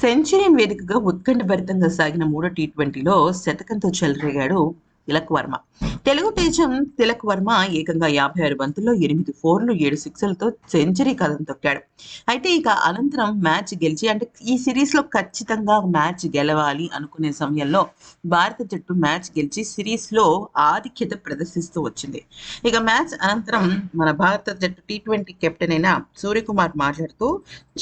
సెంచరీన్ వేదికగా ఉత్కంఠభరితంగా సాగిన మూడో టీ ట్వంటీలో శతకంతో చెలరేగాడు తిలక్ వర్మ. తెలుగు తేజం తిలక్ వర్మ ఏకంగా యాభై ఆరు బంతుల్లో ఎనిమిది ఫోర్లు ఏడు సిక్స్లతో సెంచరీ కథం తొక్కాడు. అయితే ఇక అనంతరం మ్యాచ్ గెలిచి అంటే ఈ సిరీస్లో ఖచ్చితంగా మ్యాచ్ గెలవాలి అనుకునే సమయంలో భారత జట్టు మ్యాచ్ గెలిచి సిరీస్లో ఆధిక్యత ప్రదర్శిస్తూ వచ్చింది. ఇక మ్యాచ్ అనంతరం మన భారత జట్టు టీ ట్వంటీ కెప్టెన్ అయిన సూర్యకుమార్ మాట్లాడుతూ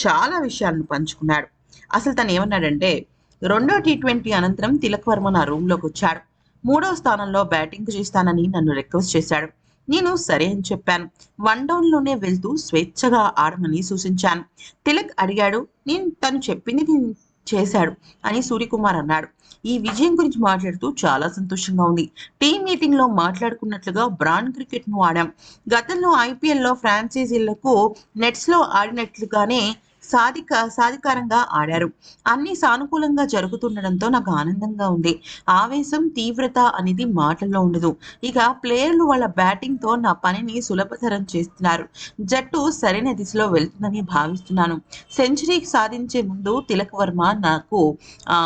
చాలా విషయాలను పంచుకున్నాడు. అసలు తను ఏమన్నాడంటే రెండో టీ ట్వంటీ అనంతరం తిలక్ వర్మ నా రూమ్లోకి వచ్చాడు. మూడో స్థానంలో బ్యాటింగ్ చేస్తానని నన్ను రిక్వెస్ట్ చేశాడు. నేను సరే అని చెప్పాను. వన్ డౌన్లోనే వెళ్తూ స్వేచ్ఛగా ఆడమని సూచించాను. తిలక్ అడిగాడు నేను తను చెప్పింది నేను చేశాడు అని సూర్యకుమార్ అన్నాడు. ఈ విజయం గురించి మాట్లాడుతూ చాలా సంతోషంగా ఉంది. టీం మీటింగ్లో మాట్లాడుకున్నట్లుగా బ్రాండ్ క్రికెట్ను ఆడాం. గతంలో ఐపీఎల్లో ఫ్రాంచైజీలకు నెట్స్లో ఆడినట్లుగానే సాధిక సాధికారంగా ఆడారు. అన్ని సానుకూలంగా జరుగుతుండడంతో నాకు ఆనందంగా ఉంది. ఆవేశం తీవ్రత అనేది మాటల్లో ఉండదు. ఇక ప్లేయర్లు వాళ్ళ బ్యాటింగ్తో నా పనిని సులభతరం చేస్తున్నారు. జట్టు సరైన దిశలో వెళ్తుందని భావిస్తున్నాను. సెంచరీ సాధించే ముందు తిలక్ వర్మ నాకు ఆ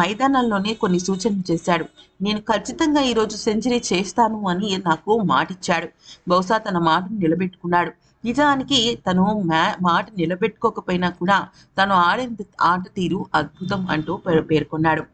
మైదానాల్లోనే కొన్ని సూచనలు చేశాడు. నేను ఖచ్చితంగా ఈరోజు సెంచరీ చేస్తాను అని నాకు మాటిచ్చాడు. బహుశా తన మాటను నిలబెట్టుకున్నాడు. నిజానికి తను మ్యా మాట నిలబెట్టుకోకపోయినా కూడా తను ఆడే ఆట తీరు అద్భుతం అంటూ పేర్కొన్నాడు.